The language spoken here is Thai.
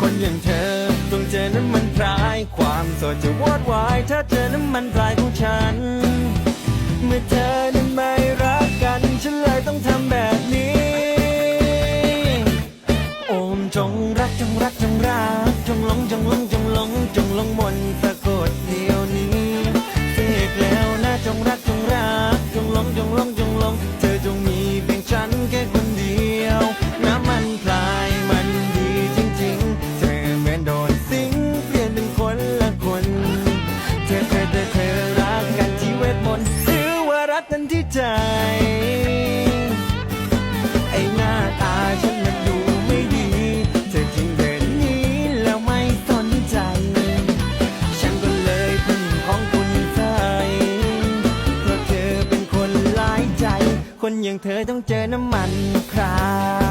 คนอย่างเธอ ต้องเจอน้ำมันพราย ความสดจะวอดวาย ถ้าเจอน้ำมันพรายของฉัน เมื่อเธอนั้นไม่รักกัน ฉันเลยต้องทำแบบนี้ โอมจงรักจงรักจงรัก จงหลงจงหลงจงหลงจงหลงมนต์สะกดเดียวนี้เสกแล้วนะจงรักจงรัก จงหลงจงหลง ใจไอ้หน้าตาฉันมันดูไม่ดี เธอจึงเดินหนีแล้วไม่สนใจ ฉันก็เลยเป็นของคุณเธอเพราะเธอเป็นคนหลายใจ คนอย่างเธอต้องเจอน้ำมันครา